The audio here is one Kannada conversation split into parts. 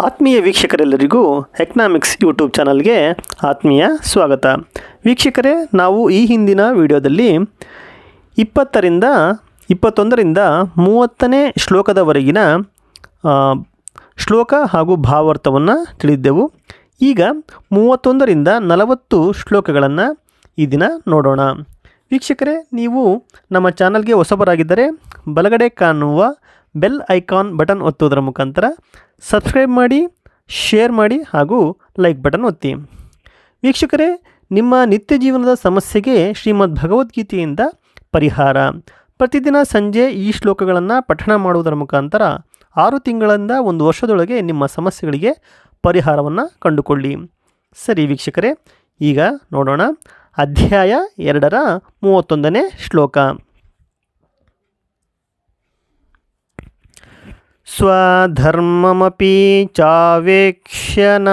ಆತ್ಮೀಯ ವೀಕ್ಷಕರೆಲ್ಲರಿಗೂ ಎಕನಾಮಿಕ್ಸ್ ಯೂಟ್ಯೂಬ್ ಚಾನಲ್ಗೆ ಆತ್ಮೀಯ ಸ್ವಾಗತ. ವೀಕ್ಷಕರೇ, ನಾವು ಈ ಹಿಂದಿನ ವಿಡಿಯೋದಲ್ಲಿ ಇಪ್ಪತ್ತರಿಂದ, ಇಪ್ಪತ್ತೊಂದರಿಂದ ಮೂವತ್ತನೇ ಶ್ಲೋಕದವರೆಗಿನ ಶ್ಲೋಕ ಹಾಗೂ ಭಾವಾರ್ಥವನ್ನು ತಿಳಿದ್ದೆವು. ಈಗ ಮೂವತ್ತೊಂದರಿಂದ ನಲವತ್ತು ಶ್ಲೋಕಗಳನ್ನು ಈ ದಿನ ನೋಡೋಣ. ವೀಕ್ಷಕರೇ, ನೀವು ನಮ್ಮ ಚಾನಲ್ಗೆ ಹೊಸಬರಾಗಿದ್ದರೆ ಬಲಗಡೆ ಕಾಣುವ ಬೆಲ್ ಐಕಾನ್ ಬಟನ್ ಒತ್ತುವುದರ ಮುಖಾಂತರ ಸಬ್ಸ್ಕ್ರೈಬ್ ಮಾಡಿ, ಶೇರ್ ಮಾಡಿ ಹಾಗೂ ಲೈಕ್ ಬಟನ್ ಒತ್ತಿ. ವೀಕ್ಷಕರೇ, ನಿಮ್ಮ ನಿತ್ಯ ಜೀವನದ ಸಮಸ್ಯೆಗೆ ಶ್ರೀಮದ್ ಭಗವದ್ಗೀತೆಯಿಂದ ಪರಿಹಾರ. ಪ್ರತಿದಿನ ಸಂಜೆ ಈ ಶ್ಲೋಕಗಳನ್ನು ಪಠಣ ಮಾಡುವುದರ ಮುಖಾಂತರ ಆರು ತಿಂಗಳಿಂದ ಒಂದು ವರ್ಷದೊಳಗೆ ನಿಮ್ಮ ಸಮಸ್ಯೆಗಳಿಗೆ ಪರಿಹಾರವನ್ನು ಕಂಡುಕೊಳ್ಳಿ. ಸರಿ ವೀಕ್ಷಕರೇ, ಈಗ ನೋಡೋಣ ಅಧ್ಯಾಯ ಎರಡರ ಮೂವತ್ತೊಂದನೇ ಶ್ಲೋಕ. ಸ್ವಧರ್ಮಮಪಿ ಚಾವೇಕ್ಷ್ಯ ನ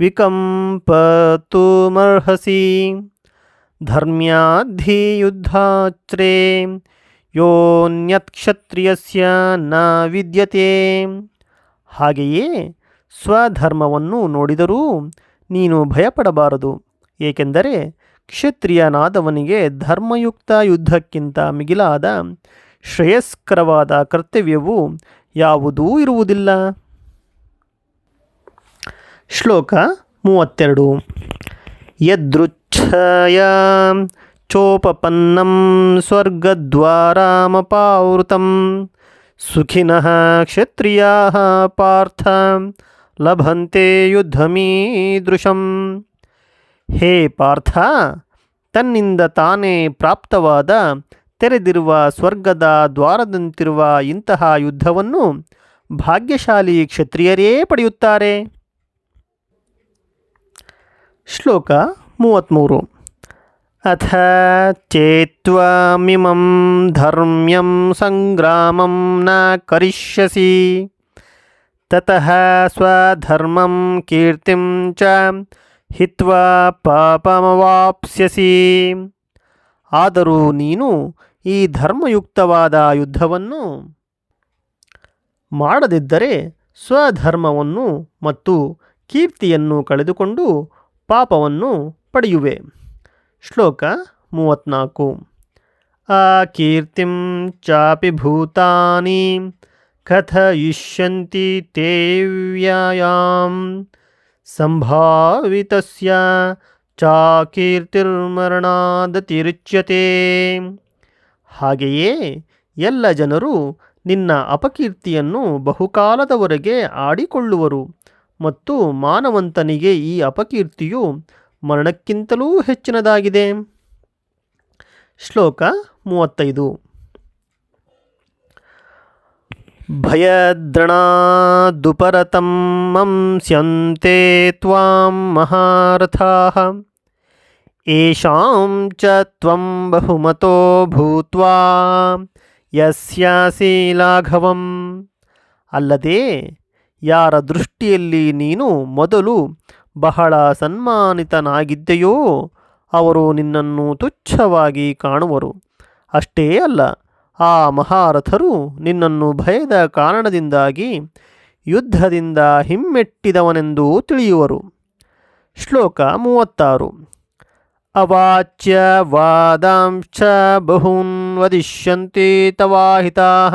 ವಿಕಂಪತುಮರ್ಹಸಿ ಧರ್ಮ್ಯಾದ್ಧಿಯುದ್ಧಾಚ್ರೇ ಯೋನ್ಯತ್ಕ್ಷತ್ರಿಯಸ್ಯ ನ ವಿದ್ಯತೆ ಹಾಗೆಯೇ ಸ್ವಧರ್ಮವನ್ನು ನೋಡಿದರೂ ನೀನು ಭಯಪಡಬಾರದು, ಏಕೆಂದರೆ ಕ್ಷತ್ರಿಯನಾದವನಿಗೆ ಧರ್ಮಯುಕ್ತ ಯುದ್ಧಕ್ಕಿಂತ ಮಿಗಿಲಾದ ಶ್ರೇಯಸ್ಕರವಾದ ಕರ್ತವ್ಯವು ಯಾವುದೂ ಇರುವುದಿಲ್ಲ. ಶ್ಲೋಕ ಮೂವತ್ತೆರಡು. ಯದೃಚ್ಛಯ ಚೋಪಪನ್ನಂ ಸ್ವರ್ಗದ್ವಾರಾಮಪಾವೃತಂ ಸುಖಿನಃ ಕ್ಷತ್ರಿಯಾ ಪಾರ್ಥ ಲಭಂತೆ ಯುದ್ಧಮೀದೃಶಂ. ಹೇ ಪಾರ್ಥ, ತನ್ನಿಂದ ತಾನೇ ಪ್ರಾಪ್ತವಾದ ತೆರೆದಿರುವ ಸ್ವರ್ಗದ ದ್ವಾರದಂತಿರುವ ಇಂತಹ ಯುದ್ಧವನ್ನು ಭಾಗ್ಯಶಾಲಿ ಕ್ಷತ್ರಿಯರೇ ಪಡೆಯುತ್ತಾರೆ. ಶ್ಲೋಕ ಮೂವತ್ತ್ಮೂರು ಅಥ ಚೇತ್ವಮಿಮಂ ಧರ್ಮ್ಯಂ ಸಂಗ್ರಾಮಂ ನ ಕರಿಷ್ಯಸಿ. ತತಃ ಸ್ವಧರ್ಮಂ ಕೀರ್ತಿಂ ಚ ಹಿತ್ವಾ ಪಾಪಮವಾಪ್ಸ್ಯಸಿ. ಆದರೂ ನೀನು ಈ ಧರ್ಮಯುಕ್ತವಾದ ಯುದ್ಧವನ್ನು ಮಾಡದಿದ್ದರೆ ಸ್ವಧರ್ಮವನ್ನು ಮತ್ತು ಕೀರ್ತಿಯನ್ನು ಕಳೆದುಕೊಂಡು ಪಾಪವನ್ನು ಪಡೆಯುವೆ. ಶ್ಲೋಕ ಮೂವತ್ನಾಲ್ಕು ಆ ಕೀರ್ತಿಂ ಚಾಪಿ ಭೂತಾನಿ ಕಥಯಿಷ್ಯಂತಿ ತೇವ್ಯಾಂ ಸಂಭಾವಿತಸ್ಯ ಚಾಕೀರ್ತಿರ್ಮರಣಾದತಿರುಚ್ಯತೆ. ಹಾಗೆಯೇ ಎಲ್ಲ ಜನರು ನಿನ್ನ ಅಪಕೀರ್ತಿಯನ್ನು ಬಹುಕಾಲದವರೆಗೆ ಆಡಿಕೊಳ್ಳುವರು ಮತ್ತು ಮಾನವಂತನಿಗೆ ಈ ಅಪಕೀರ್ತಿಯು ಮರಣಕ್ಕಿಂತಲೂ ಹೆಚ್ಚಿನದಾಗಿದೆ. ಶ್ಲೋಕ ಮೂವತ್ತೈದು. ಭಯದ್ರಣಾದುಪರತಂ ಮಂಸ್ಯಂತೆ ತ್ವಾಂ ಮಹಾರಥಾಃ. ಏಷಾಂ ಚ ತ್ವಂ ಬಹುಮತೋ ಭೂತ್ವಾ ಯಸ್ಯಾಸಿ ಲಾಘವಂ ಅಲ್ಲದೆ ಯಾರ ದೃಷ್ಟಿಯಲ್ಲಿ ನೀನು ಮೊದಲು ಬಹಳ ಸನ್ಮಾನಿತನಾಗಿದ್ದೆಯೋ, ಅವರು ನಿನ್ನನ್ನು ತುಚ್ಛವಾಗಿ ಕಾಣುವರು। ಅಷ್ಟೇ ಅಲ್ಲ, ಆ ಮಹಾರಥರು ನಿನ್ನನ್ನು ಭಯದ ಕಾರಣದಿಂದಾಗಿ ಯುದ್ಧದಿಂದ ಹಿಮ್ಮೆಟ್ಟಿದವನೆಂದು ತಿಳಿಯುವರು। ಶ್ಲೋಕ ಮೂವತ್ತಾರು ಅವಾಚ್ಯ ವಾದಾಂಶ ಬಹೂನ್ ವದಿಷ್ಯಂತಿ ತವಾಹಿತಾಃ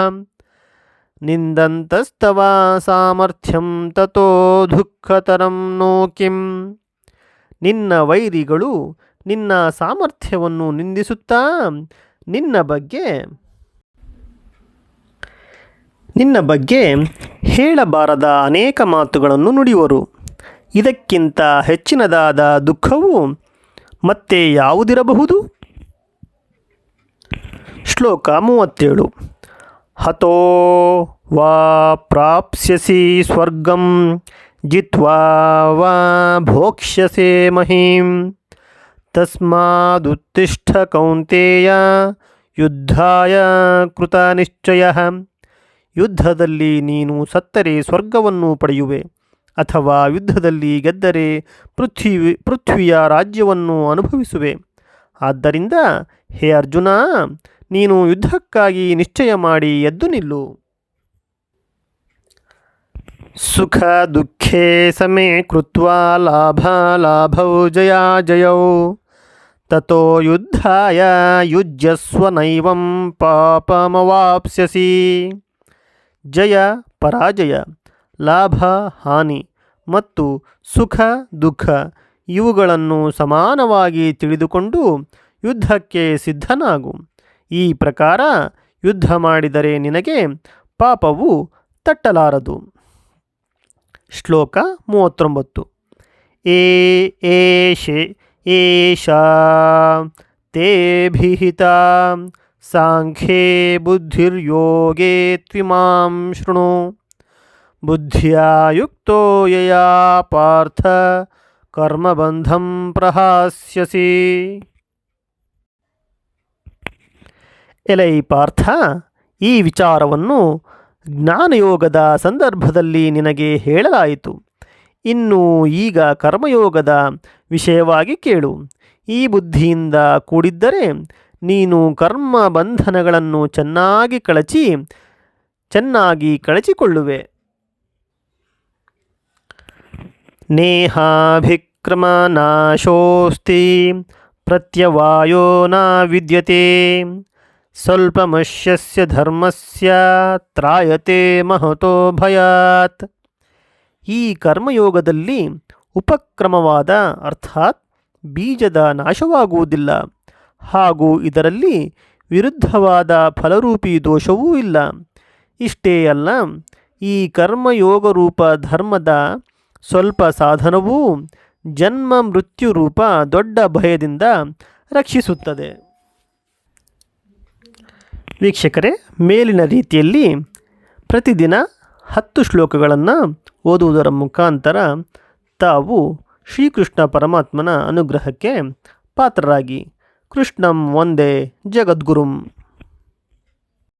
ನಿಂದಂತಸ್ತವ ಸಾಮರ್ಥ್ಯಂ ತತೋ ದುಃಖತರಂ ನೋ ಕಿಂ. ನಿನ್ನ ವೈರಿಗಳು ನಿನ್ನ ಸಾಮರ್ಥ್ಯವನ್ನು ನಿಂದಿಸುತ್ತಾ? ನಿನ್ನ ಬಗ್ಗೆ ನಿನ್ನ ಬಗ್ಗೆ ಹೇಳಬಾರದ ಅನೇಕ ಮಾತುಗಳನ್ನು ನುಡಿಯುವರು. ಇದಕ್ಕಿಂತ ಹೆಚ್ಚಿನದಾದ ದುಃಖವು ಮತ್ತೆ ಯಾವುದಿರಬಹುದು? ಶ್ಲೋಕ ಮೂವತ್ತೇಳು. ಹತೋ ವಾ ಪ್ರಾಪ್ಸ್ಯಸಿ ಸ್ವರ್ಗಂ ಜಿತ್ವಾ ವಾ ಭೋಕ್ಷ್ಯಸೆ ಮಹೀಂ. ತಸ್ಮಾದುತ್ತಿಷ್ಠ ಕೌಂತೆಯ ಯುದ್ಧಾಯ ಕೃತನಿಶ್ಚಯ ಯುದ್ಧದಲ್ಲಿ ನೀನು ಸತ್ತರೆ ಸ್ವರ್ಗವನ್ನು ಪಡೆಯುವೆ. ಅಥವಾ ಯುದ್ಧದಲ್ಲಿ ಗೆದ್ದರೆ ಪೃಥ್ವಿ, ಪೃಥ್ವಿಯ ರಾಜ್ಯವನ್ನು ಅನುಭವಿಸುವೆ. ಆದ್ದರಿಂದ, ಹೇ ಅರ್ಜುನ, ನೀನು ಯುದ್ಧಕ್ಕಾಗಿ ನಿಶ್ಚಯ ಮಾಡಿ ಎದ್ದು ನಿಲ್ಲು. ಸುಖ, ದುಃಖೇ ಸಮೇ ಕೃತ್ವ, ಲಾಭ ಲಾಭೌ ಜಯಾ, ಜಯೌ. ತಥೋ ಯುದ್ಧಾಯ, ಯುಜ್ಯಸ್ವ ನೈವಂ ಪಾಪಮವಾಪ್ಸ್ಯಸಿ. ಜಯ, ಪರಾಜಯ. ಲಾಭ, ಹಾನಿ ಮತ್ತು ಸುಖ, ದುಃಖ ಇವುಗಳನ್ನು ಸಮಾನವಾಗಿ ತಿಳಿದುಕೊಂಡು ಯುದ್ಧಕ್ಕೆ ಸಿದ್ಧನಾಗು. ಈ ಪ್ರಕಾರ ಯುದ್ಧ ಮಾಡಿದರೆ ನಿನಗೆ ಪಾಪವು ತಟ್ಟಲಾರದು. ಶ್ಲೋಕ ಮೂವತ್ತೊಂಬತ್ತು. ಏ ಏಷೆ ಏಷಾ ತೇಭಿಹಿತ ಸಾಂಖ್ಯೇ ಬುದ್ಧಿರ್ಯೋಗೇ ತ್ವಿಮಾಂ ಶೃಣು. ಬುದ್ಧಿಯಾ ಯಯಾ ಪಾರ್ಥ ಕರ್ಮಬಂಧಂ ಪ್ರಹಾಸ್ಯಸಿ ಎಲೈ ಪಾರ್ಥ ಈ ವಿಚಾರವನ್ನು ಜ್ಞಾನಯೋಗದ ಸಂದರ್ಭದಲ್ಲಿ ನಿನಗೆ ಹೇಳಲಾಯಿತು. ಇನ್ನು ಈಗ ಕರ್ಮಯೋಗದ ವಿಷಯವಾಗಿ ಕೇಳು. ಈ ಬುದ್ಧಿಯಿಂದ ಕೂಡಿದ್ದರೆ ನೀನು ಕರ್ಮ ಬಂಧನಗಳನ್ನು ಚೆನ್ನಾಗಿ ಕಳಚಿ, ಚೆನ್ನಾಗಿ ಕಳಚಿಕೊಳ್ಳುವೆ. ನೇಹಾಭಿಕ್ರಮ ನಾಶೋಸ್ತಿ ಪ್ರತ್ಯವಾಯೋ ನ ವಿದ್ಯತೆ, ಸ್ವಲ್ಪಮಶ್ಯಸ್ಯ ಧರ್ಮಸ್ಯ ತ್ರಾಯತೆ ಮಹತೋ ಭಯಾತ್. ಈ ಕರ್ಮಯೋಗದಲ್ಲಿ ಉಪಕ್ರಮವಾದ ಅರ್ಥಾತ್ ಬೀಜದ ನಾಶವಾಗುವುದಿಲ್ಲ, ಹಾಗೂ ಇದರಲ್ಲಿ ವಿರುದ್ಧವಾದ ಫಲರೂಪಿ ದೋಷವೂ ಇಲ್ಲ. ಇಷ್ಟೇ ಅಲ್ಲ, ಈ ಕರ್ಮಯೋಗರೂಪ ಧರ್ಮದ ಸ್ವಲ್ಪ ಸಾಧನವೂ ಜನ್ಮ ಮೃತ್ಯು ರೂಪ ದೊಡ್ಡ ಭಯದಿಂದ ರಕ್ಷಿಸುತ್ತದೆ. ವೀಕ್ಷಕರೇ, ಮೇಲಿನ ರೀತಿಯಲ್ಲಿ ಪ್ರತಿದಿನ ಹತ್ತು ಶ್ಲೋಕಗಳನ್ನು ಓದುವುದರ ಮುಖಾಂತರ ತಾವು ಶ್ರೀಕೃಷ್ಣ ಪರಮಾತ್ಮನ ಅನುಗ್ರಹಕ್ಕೆ ಪಾತ್ರರಾಗಿ ಕೃಷ್ಣಂ ಒಂದೇ ಜಗದ್ಗುರುಂ.